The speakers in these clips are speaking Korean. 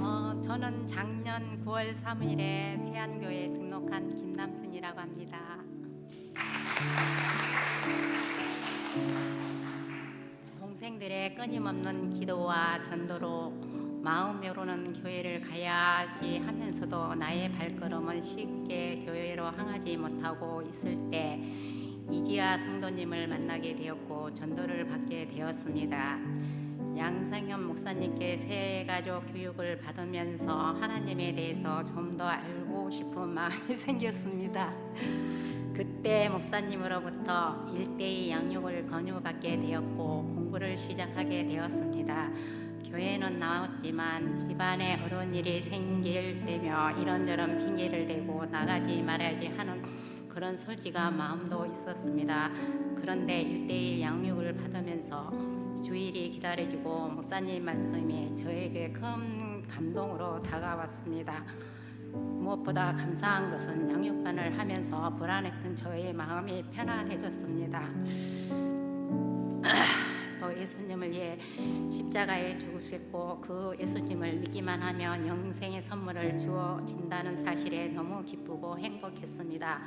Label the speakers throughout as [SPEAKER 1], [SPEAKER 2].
[SPEAKER 1] 어, 저는 작년 9월 3일에 세안교회에 등록한 김남순이라고 합니다. 동생들의 끊임없는 기도와 전도로 마음으로는 교회를 가야지 하면서도 나의 발걸음은 쉽게 교회로 향하지 못하고 있을 때 이지아 성도님을 만나게 되었고 전도를 받게 되었습니다. 양상현 목사님께 새 가족 교육을 받으면서 하나님에 대해서 좀 더 알고 싶은 마음이 생겼습니다. 그때 목사님으로부터 일대의 양육을 권유받게 되었고 공부를 시작하게 되었습니다. 교회는 나왔지만 집안에 어려운 일이 생길 때며 이런저런 핑계를 대고 나가지 말아야지 하는 그런 솔직한 마음도 있었습니다. 그런데 일대의 양육을 받으면서 주일이 기다려지고 목사님 말씀이 저에게 큰 감동으로 다가왔습니다. 무엇보다 감사한 것은 양육반을 하면서 불안했던 저의 마음이 편안해졌습니다. 또 예수님을 위해 십자가에 죽으셨고 그 예수님을 믿기만 하면 영생의 선물을 주어진다는 사실에 너무 기쁘고 행복했습니다.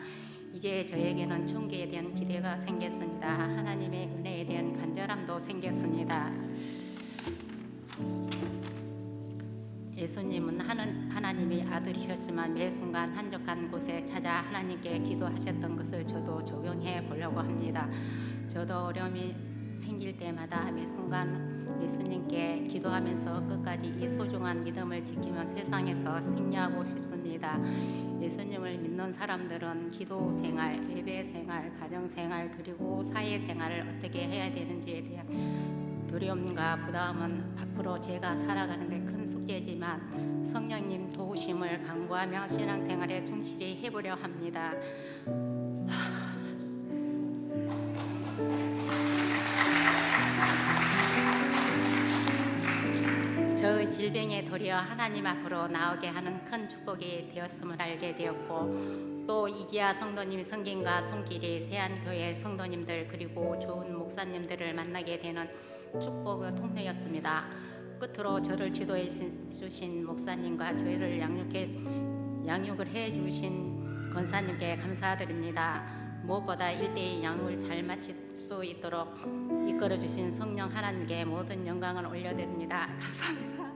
[SPEAKER 1] 이제 저에게는 천국에 대한 기대가 생겼습니다. 하나님의 은혜에 대한 간절함도 생겼습니다. 예수님은 하나님의 아들이셨지만 매 순간 한적한 곳에 찾아 하나님께 기도하셨던 것을 저도 적용해 보려고 합니다. 저도 어려움이 생길 때마다 매 순간 예수님께 기도하면서 끝까지 이 소중한 믿음을 지키며 세상에서 승리하고 싶습니다. 예수님을 믿는 사람들은 기도 생활, 예배 생활, 가정 생활 그리고 사회 생활을 어떻게 해야 되는지에 대한 두려움과 부담은 앞으로 제가 살아가는데 큰 숙제지만 성령님 도우심을 강구하며 신앙생활에 충실히 해보려 합니다. 저 질병에 도리어 하나님 앞으로 나오게 하는 큰 축복이 되었음을 알게 되었고 또 이지아 성도님 성김과 손길이 세안교회 성도님들 그리고 좋은 목사님들을 만나게 되는 축복의 통로였습니다. 끝으로 저를 지도해 주신 목사님과 저희를 양육해 양육을 해 주신 권사님께 감사드립니다. 무엇보다 일대의 양육을 잘 마칠 수 있도록 이끌어 주신 성령 하나님께 모든 영광을 올려드립니다. 감사합니다.